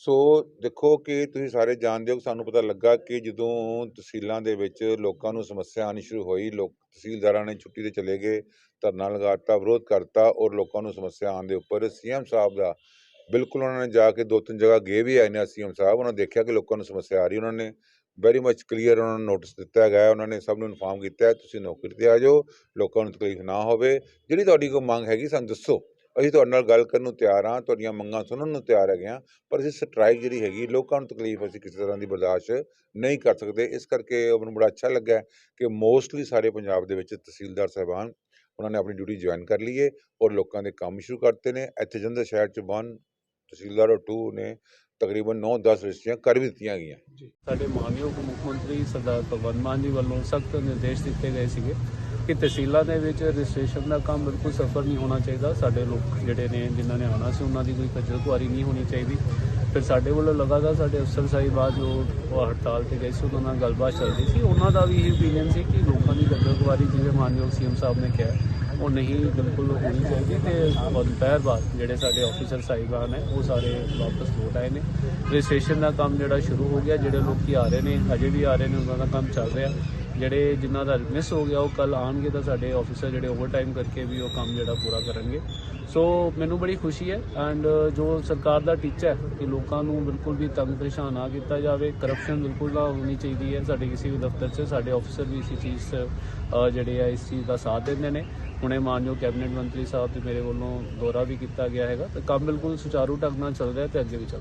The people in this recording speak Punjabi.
ਸੋ ਦੇਖੋ ਕਿ ਤੁਸੀਂ ਸਾਰੇ ਜਾਣਦੇ ਹੋ ਕਿ ਸਾਨੂੰ ਪਤਾ ਲੱਗਾ ਕਿ ਜਦੋਂ ਤਹਿਸੀਲਾਂ ਦੇ ਵਿੱਚ ਲੋਕਾਂ ਨੂੰ ਸਮੱਸਿਆ ਆਉਣੀ ਸ਼ੁਰੂ ਹੋਈ, ਲੋਕ ਤਹਿਸੀਲਦਾਰਾਂ ਨੇ ਛੁੱਟੀ ਤੇ ਚਲੇ ਗਏ, ਧਰਨਾ ਲਗਾਤਾ, ਵਿਰੋਧ ਕਰਤਾ ਔਰ ਲੋਕਾਂ ਨੂੰ ਸਮੱਸਿਆ ਆਉਣ ਦੇ ਉੱਪਰ ਸੀਐਮ ਸਾਹਿਬ ਦਾ ਬਿਲਕੁਲ ਉਹਨਾਂ ਨੇ ਜਾ ਕੇ ਦੋ ਤਿੰਨ ਜਗ੍ਹਾ ਗਏ ਵੀ ਆਏ ਨੇ ਸੀਐਮ ਸਾਹਿਬ, ਉਹਨਾਂ ਨੇ ਦੇਖਿਆ ਕਿ ਲੋਕਾਂ ਨੂੰ ਸਮੱਸਿਆ ਆ ਰਹੀ ਉਹਨਾਂ ਨੇ ਵੈਰੀ ਮੱਚ ਕਲੀਅਰ ਉਹਨਾਂ ਨੂੰ ਨੋਟਿਸ ਦਿੱਤਾ ਹੈਗਾ ਉਹਨਾਂ ਨੇ ਸਭ ਨੂੰ ਇਨਫਾਰਮ ਕੀਤਾ ਤੁਸੀਂ ਨੌਕਰੀ ਤੇ ਆ ਜਾਓ, ਲੋਕਾਂ ਨੂੰ ਤਕਲੀਫ ਨਾ ਹੋਵੇ, ਜਿਹੜੀ ਤੁਹਾਡੀ ਕੋਈ ਮੰਗ ਹੈਗੀ ਸਾਨੂੰ ਦੱਸੋ। ਅਸੀਂ ਤੁਹਾਡੇ ਨਾਲ ਗੱਲ ਕਰਨ ਨੂੰ ਤਿਆਰ ਹਾਂ, ਤੁਹਾਡੀਆਂ ਮੰਗਾਂ ਸੁਣਨ ਨੂੰ ਤਿਆਰ ਹੈਗੇ ਹਾਂ, ਪਰ ਅਸੀਂ ਸਟ੍ਰਾਈਕ ਜਿਹੜੀ ਹੈਗੀ, ਲੋਕਾਂ ਨੂੰ ਤਕਲੀਫ ਅਸੀਂ ਕਿਸੇ ਤਰ੍ਹਾਂ ਦੀ ਬਰਦਾਸ਼ਤ ਨਹੀਂ ਕਰ ਸਕਦੇ। ਇਸ ਕਰਕੇ ਮੈਨੂੰ ਬੜਾ ਅੱਛਾ ਲੱਗਾ ਕਿ ਮੋਸਟਲੀ ਸਾਰੇ ਪੰਜਾਬ ਦੇ ਵਿੱਚ ਤਹਿਸੀਲਦਾਰ ਸਾਹਿਬਾਨ, ਉਹਨਾਂ ਨੇ ਆਪਣੀ ਡਿਊਟੀ ਜੁਆਇਨ ਕਰ ਲਈ ਹੈ ਔਰ ਲੋਕਾਂ ਦੇ ਕੰਮ ਸ਼ੁਰੂ ਕਰਤੇ ਨੇ। ਇੱਥੇ ਜੰਦਰ ਸ਼ਹਿਰ ਚ ਵਨ ਤਹਿਸੀਲਦਾਰ ਔਰ 2 ਨੇ ਤਕਰੀਬਨ 9-10 ਰਜਿਸਟਰੀਆਂ ਕਰ ਵੀ ਦਿੱਤੀਆਂ ਗਈਆਂ ਜੀ। ਸਾਡੇ ਮਾਨਯੋਗ ਮੁੱਖ ਮੰਤਰੀ ਸਰਦਾਰ ਭਗਵੰਤ ਮਾਨ ਜੀ ਵੱਲੋਂ ਸਖਤ ਨਿਰਦੇਸ਼ ਦਿੱਤੇ ਗਏ ਸੀਗੇ ਕਿ ਤਹਿਸੀਲਾਂ ਦੇ ਵਿੱਚ ਰਜਿਸਟ੍ਰੇਸ਼ਨ ਦਾ ਕੰਮ ਬਿਲਕੁਲ ਸਫਰ ਨਹੀਂ ਹੋਣਾ ਚਾਹੀਦਾ। ਸਾਡੇ ਲੋਕ ਜਿਹੜੇ ਨੇ, ਜਿਨ੍ਹਾਂ ਨੇ ਆਉਣਾ ਸੀ, ਉਹਨਾਂ ਦੀ ਕੋਈ ਖੱਜਲ ਖੁਆਰੀ ਨਹੀਂ ਹੋਣੀ ਚਾਹੀਦੀ। ਫਿਰ ਸਾਡੇ ਵੱਲੋਂ ਲਗਾਤਾਰ ਸਾਡੇ ਅਫਸਰ ਸਾਹਿਬਾਨ ਜੋ ਉਹ ਹੜਤਾਲ ਤੇ ਗਏ ਸੀ ਉਹਨਾਂ ਨਾਲ ਗੱਲਬਾਤ ਚੱਲਦੀ ਸੀ। ਉਹਨਾਂ ਦਾ ਵੀ ਇਹ ਓਪੀਨੀਅਨ ਸੀ ਕਿ ਲੋਕਾਂ ਦੀ ਖੱਜਲ ਜਿਵੇਂ ਮਾਨਯੋਗ ਸੀਐਮ ਸਾਹਿਬ ਨੇ ਕਿਹਾ, ਉਹ ਨਹੀਂ ਬਿਲਕੁਲ ਹੋਣੀ ਚਾਹੀਦੀ ਤੇ ਦੁਪਹਿਰ ਬਾਅਦ ਜਿਹੜੇ ਸਾਡੇ ਆਫੀਸਰ ਸਾਹਿਬਾਨ ਨੇ, ਉਹ ਸਾਰੇ ਵਾਪਸ ਲੋਟ ਆਏ ਨੇ। ਰਜਿਸਟ੍ਰੇਸ਼ਨ ਦਾ ਕੰਮ ਜਿਹੜਾ ਸ਼ੁਰੂ ਹੋ ਗਿਆ, ਜਿਹੜੇ ਲੋਕੀ ਆ ਰਹੇ ਨੇ, ਅਜੇ ਵੀ ਆ ਰਹੇ ਨੇ, ਉਹਨਾਂ ਦਾ ਕੰਮ ਚੱਲ ਰਿਹਾ। ਜਿਹੜੇ ਜਿਨ੍ਹਾਂ ਦਾ ਮਿਸ ਹੋ ਗਿਆ ਉਹ ਕੱਲ ਆਣਗੇ ਤਾਂ ਸਾਡੇ ਆਫੀਸਰ ਜਿਹੜੇ ਓਵਰਟਾਈਮ ਕਰਕੇ ਵੀ ਉਹ ਕੰਮ ਜਿਹੜਾ ਪੂਰਾ ਕਰਨਗੇ। ਸੋ ਮੈਨੂੰ ਬੜੀ ਖੁਸ਼ੀ ਹੈ ਐਂਡ ਜੋ ਸਰਕਾਰ ਦਾ ਟੀਚਾ ਹੈ ਕਿ ਲੋਕਾਂ ਨੂੰ ਬਿਲਕੁਲ ਵੀ ਤੰਗ ਪਰੇਸ਼ਾਨ ਨਾ ਕੀਤਾ ਜਾਵੇ ਕਰਪਸ਼ਨ ਬਿਲਕੁਲ ਨਾ ਹੋਣੀ ਚਾਹੀਦੀ ਹੈ। ਸਾਡੇ ਕਿਸੇ ਵੀ ਦਫ਼ਤਰ 'ਚ ਸਾਡੇ ਆਫੀਸਰ ਵੀ ਇਸੇ ਚੀਜ਼ 'ਚ, ਜਿਹੜੇ ਆ ਇਸ ਚੀਜ਼ ਦਾ ਸਾਥ ਦਿੰਦੇ ਨੇ। ਹੁਣੇ ਮਾਨਯੋਗ ਕੈਬਨਿਟ ਮੰਤਰੀ ਸਾਹਿਬ ਤੇ ਮੇਰੇ ਵੱਲੋਂ ਦੌਰਾ ਵੀ ਕੀਤਾ ਗਿਆ ਹੈਗਾ ਤੇ ਕੰਮ ਬਿਲਕੁਲ ਸੁਚਾਰੂ ਢੰਗ ਨਾਲ ਚੱਲ ਰਿਹਾ ਤੇ ਅੱਗੇ ਵੀ ਚੱਲ